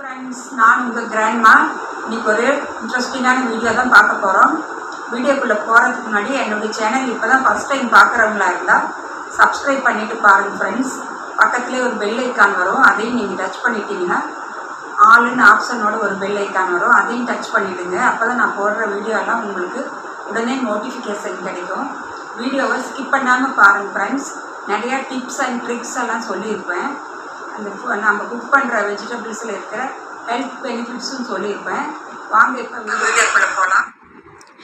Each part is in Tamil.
ஃப்ரெண்ட்ஸ் நான் உங்கள் கிராண்ட்மா இன்றைக்கி ஒரு இன்ட்ரெஸ்டிங்கான வீடியோ தான் பார்க்க போகிறோம் வீடியோக்குள்ளே போகிறதுக்கு முன்னாடி என்னுடைய சேனல் இப்போ தான் ஃபஸ்ட் டைம் பார்க்குறவங்களா இருந்தால் சப்ஸ்கிரைப் பண்ணிவிட்டு பாருங்கள் ஃப்ரெண்ட்ஸ் பக்கத்துலேயே ஒரு பெல் ஐக்கான் வரும். அதையும் நீங்கள் டச் பண்ணிட்டீங்கன்னா ஆளுன்னு ஆப்ஷனோட ஒரு பெல் ஐக்கான் வரும். அதையும் டச் பண்ணிவிடுங்க அப்போ தான் நான் போடுற வீடியோலாம் உங்களுக்கு உடனே நோட்டிஃபிகேஷன் கிடைக்கும். வீடியோவை ஸ்கிப் பண்ணாமல் பாருங்கள் ஃப்ரெண்ட்ஸ் நிறையா டிப்ஸ் அண்ட் ட்ரிக்ஸ் எல்லாம் சொல்லியிருப்பேன். அந்த நம்ம குக் பண்ணுற வெஜிடபிள்ஸில் இருக்கிற ஹெல்த் பெனிஃபிட்ஸும் சொல்லியிருப்பேன். வாங்க இப்போ வீடியோக்குள்ளே போகலாம்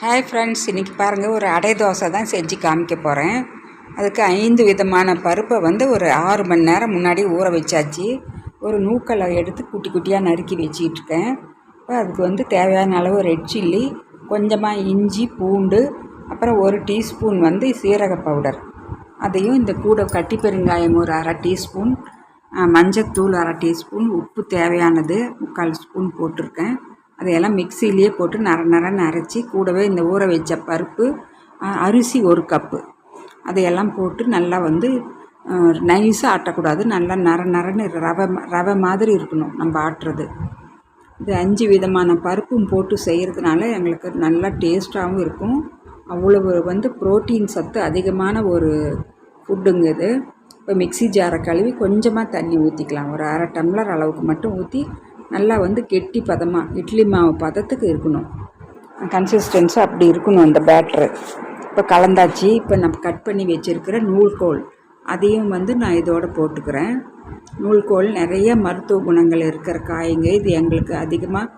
ஹாய் ஃப்ரெண்ட்ஸ் இன்றைக்கி பாருங்கள் ஒரு அடை தோசை தான் செஞ்சு காமிக்க போகிறேன் அதுக்கு ஐந்து விதமான பருப்பை வந்து ஒரு ஆறு மணி நேரம் முன்னாடி ஊற வச்சாச்சு. ஒரு நூக்கலை எடுத்து குட்டி குட்டியாக நறுக்கி வச்சிட்டு இருக்கேன். இப்போ அதுக்கு வந்து தேவையான அளவு ரெட் சில்லி கொஞ்சமாக இஞ்சி பூண்டு அப்புறம் ஒரு டீஸ்பூன் வந்து சீரக பவுடர் அதையும் இந்த கூட கட்டி பெருங்காயம் ஒரு அரை டீஸ்பூன் மஞ்சத்தூள் அரை டீஸ்பூன் உப்பு தேவையானது முக்கால் ஸ்பூன் போட்டிருக்கேன். அதையெல்லாம் மிக்சிலேயே போட்டு நர நரன்னு அரைச்சி கூடவே இந்த ஊற வச்ச பருப்பு அரிசி ஒரு கப்பு. அதையெல்லாம் போட்டு நல்லா வந்து நைஸாக ஆட்டக்கூடாது. நல்லா நர நரன்னு ரவை ரவை மாதிரி இருக்கணும் நம்ம ஆட்டுறது. இது அஞ்சு விதமான பருப்பும் போட்டு செய்கிறதுனால எங்களுக்கு நல்லா டேஸ்ட்டாகவும் இருக்கும். அவ்வளவு வந்து புரோட்டீன் சத்து அதிகமான ஒரு ஃபுட்டுங்க இது. இப்போ மிக்ஸி ஜாரை கழுவி கொஞ்சமாக தண்ணி ஊற்றிக்கலாம் ஒரு அரை டம்ளர் அளவுக்கு மட்டும் ஊற்றி நல்லா வந்து கெட்டி பதமாக இட்லி மாவு பதத்துக்கு இருக்கணும். கன்சிஸ்டன்ஸாக அப்படி இருக்கணும் அந்த பேட்ரு இப்போ கலந்தாச்சு இப்போ நம்ம கட் பண்ணி வச்சுருக்கிற நூல்கோல் அதையும் வந்து நான் இதோட போட்டுக்கிறேன். நூல்கோல் நிறைய மருத்துவ குணங்கள் இருக்கிற காய்ங்க. இது எங்களுக்கு அதிகமாக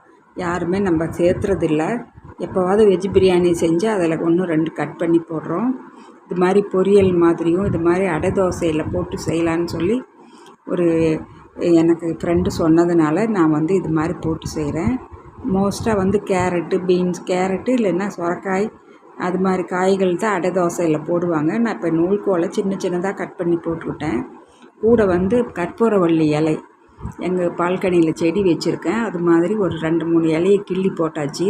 யாருமே நம்ம சேர்த்துறதில்ல. எப்போவாவது வெஜ் பிரியாணி செஞ்சு அதில் ஒன்று ரெண்டு கட் பண்ணி போடுறோம். இது மாதிரி பொரியல் மாதிரியும் இது மாதிரி அடை தோசையில் போட்டு செய்யலான்னு சொல்லி ஒரு எனக்கு ஃப்ரெண்டு சொன்னதுனால நான் வந்து இது மாதிரி போட்டு செய்கிறேன் மோஸ்ட்டாக வந்து கேரட்டு பீன்ஸ் கேரட்டு இல்லைன்னா சுரக்காய் அது மாதிரி காய்கள் தான் அடை தோசையில் போடுவாங்க. நான் இப்போ நூல்கோலை சின்ன சின்னதாக கட் பண்ணி போட்டுவிட்டேன். கூட வந்து கற்பூரவள்ளி இலை எங்கள் பால்கனியில் செடி வச்சுருக்கேன். அது மாதிரி ஒரு ரெண்டு மூணு இலையை கிள்ளி போட்டாச்சு.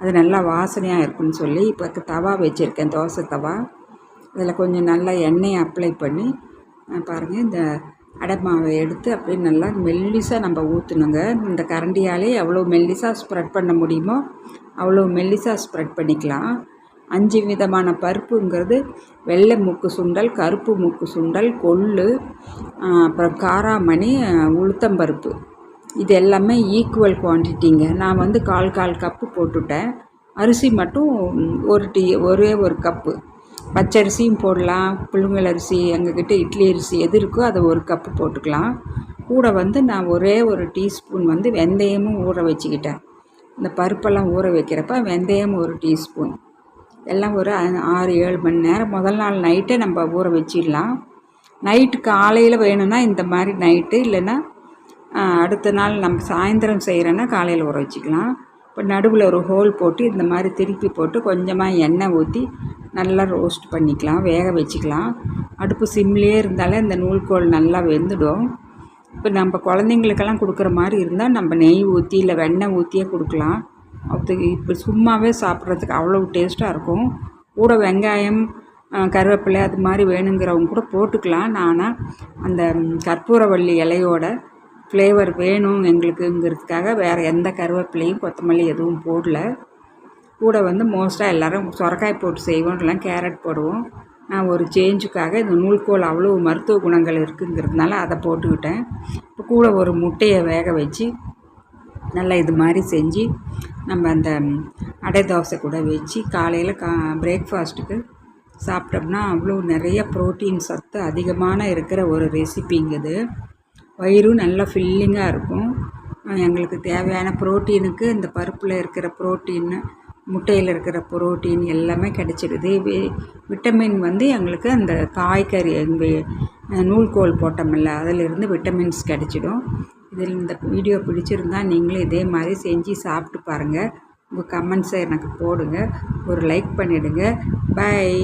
அது நல்லா வாசனையாக இருக்குன்னு சொல்லி இப்போ தவா வச்சுருக்கேன் தோசை தவா. அதில் கொஞ்சம் நல்லா எண்ணெயை அப்ளை பண்ணி பாருங்கள் இந்த அடை மாவை எடுத்து அப்படியே நல்லா மெல்லிசாக நம்ம ஊற்றணுங்க இந்த கரண்டியாலே எவ்வளோ மெல்லிசாக ஸ்ப்ரெட் பண்ண முடியுமோ அவ்வளோ மெல்லிசாக ஸ்ப்ரெட் பண்ணிக்கலாம். அஞ்சு விதமான பருப்புங்கிறது வெள்ளை மூக்கு சுண்டல் கருப்பு மூக்கு சுண்டல் கொள்ளு அப்புறம் காராமணி உளுத்தம்பருப்பு இது எல்லாமே ஈக்குவல் குவான்டிட்டிங்க நான் வந்து கால் கால் கப்பு போட்டுட்டேன். அரிசி மட்டும் ஒரு டீ ஒரே ஒரு கப்பு பச்சரிசியும் போடலாம். புழுங்கல் அரிசி எங்ககிட்ட இட்லி அரிசி எது இருக்கோ அதை ஒரு கப்பு போட்டுக்கலாம். கூட வந்து நான் ஒரே ஒரு டீஸ்பூன் வந்து வெந்தயமும் ஊற வச்சுக்கிட்டேன். இந்த பருப்பெல்லாம் ஊற வைக்கிறப்ப வெந்தயம் ஒரு டீஸ்பூன் எல்லாம் ஒரு ஆறு ஏழு மணி நேரம். முதல் நாள் நைட்டே நம்ம ஊற வச்சிடலாம். நைட்டு காலையில் வேணும்னா இந்த மாதிரி நைட்டு இல்லைன்னா அடுத்த நாள் நம்ம சாயந்தரம் செய்கிறோன்னா காலையில் ஊற வச்சுக்கலாம். இப்போ நடுவில் ஒரு ஹோல் போட்டு இந்த மாதிரி திருப்பி போட்டு கொஞ்சமாக எண்ணெய் ஊற்றி நல்லா ரோஸ்ட் பண்ணிக்கலாம் வேக வச்சுக்கலாம். அடுப்பு சிம்லேயே இருந்தாலே இந்த நூல்கோல் நல்லா வெந்துடும். இப்போ நம்ம குழந்தைங்களுக்கெல்லாம் கொடுக்குற மாதிரி இருந்தால் நம்ம நெய் ஊற்றி இல்லை வெண்ணெய் ஊற்றியே கொடுக்கலாம். அது இப்போ சும்மாவே சாப்பிட்றதுக்கு அவ்வளோ டேஸ்ட்டாக இருக்கும். கூட வெங்காயம் கருவேப்பிலை அது மாதிரி வேணுங்கிறவங்க கூட போட்டுக்கலாம். நானாக அந்த கற்பூரவள்ளி இலையோட ஃப்ளேவர் வேணும் எங்களுக்குங்கிறதுக்காக வேறு எந்த கருவேப்பிலையும் கொத்தமல்லி எதுவும் போடல. கூட வந்து மோஸ்ட்டாக எல்லோரும் சொரக்காய் போட்டு செய்வோம் இல்லைனா கேரட் போடுவோம். நான் ஒரு சேஞ்சுக்காக இந்த நூல்கோல் அவ்வளோ மருத்துவ குணங்கள் இருக்குங்கிறதுனால அதை போட்டுக்கிட்டேன். இப்போ கூட ஒரு முட்டையை வேக வச்சு நல்லா இது மாதிரி செஞ்சு நம்ம அந்த அடை தோசை கூட வச்சு காலையில் கா பிரேக்ஃபாஸ்ட்டுக்கு சாப்பிட்டோம்னா அவ்வளோ நிறைய புரோட்டீன் சத்து அதிகமான இருக்கிற ஒரு ரெசிபிங்க இது. வயிறும் நல்லா ஃபில்லிங்காக இருக்கும். எங்களுக்கு தேவையான புரோட்டீனுக்கு இந்த பருப்பில் இருக்கிற புரோட்டீன் முட்டையில் இருக்கிற புரோட்டீன் எல்லாமே கிடைச்சிடுது. வி- விட்டமின் வந்து எங்களுக்கு அந்த காய்கறி நூல்கோல் போட்டோமில்ல அதிலிருந்து விட்டமின்ஸ் கிடைச்சிடும். இதில் இந்த வீடியோ பிடிச்சிருந்தா நீங்களும் இதே மாதிரி செஞ்சு சாப்பிட்டு பாருங்கள் உங்கள் கமெண்ட்ஸை எனக்கு போடுங்க. ஒரு லைக் பண்ணிவிடுங்க பை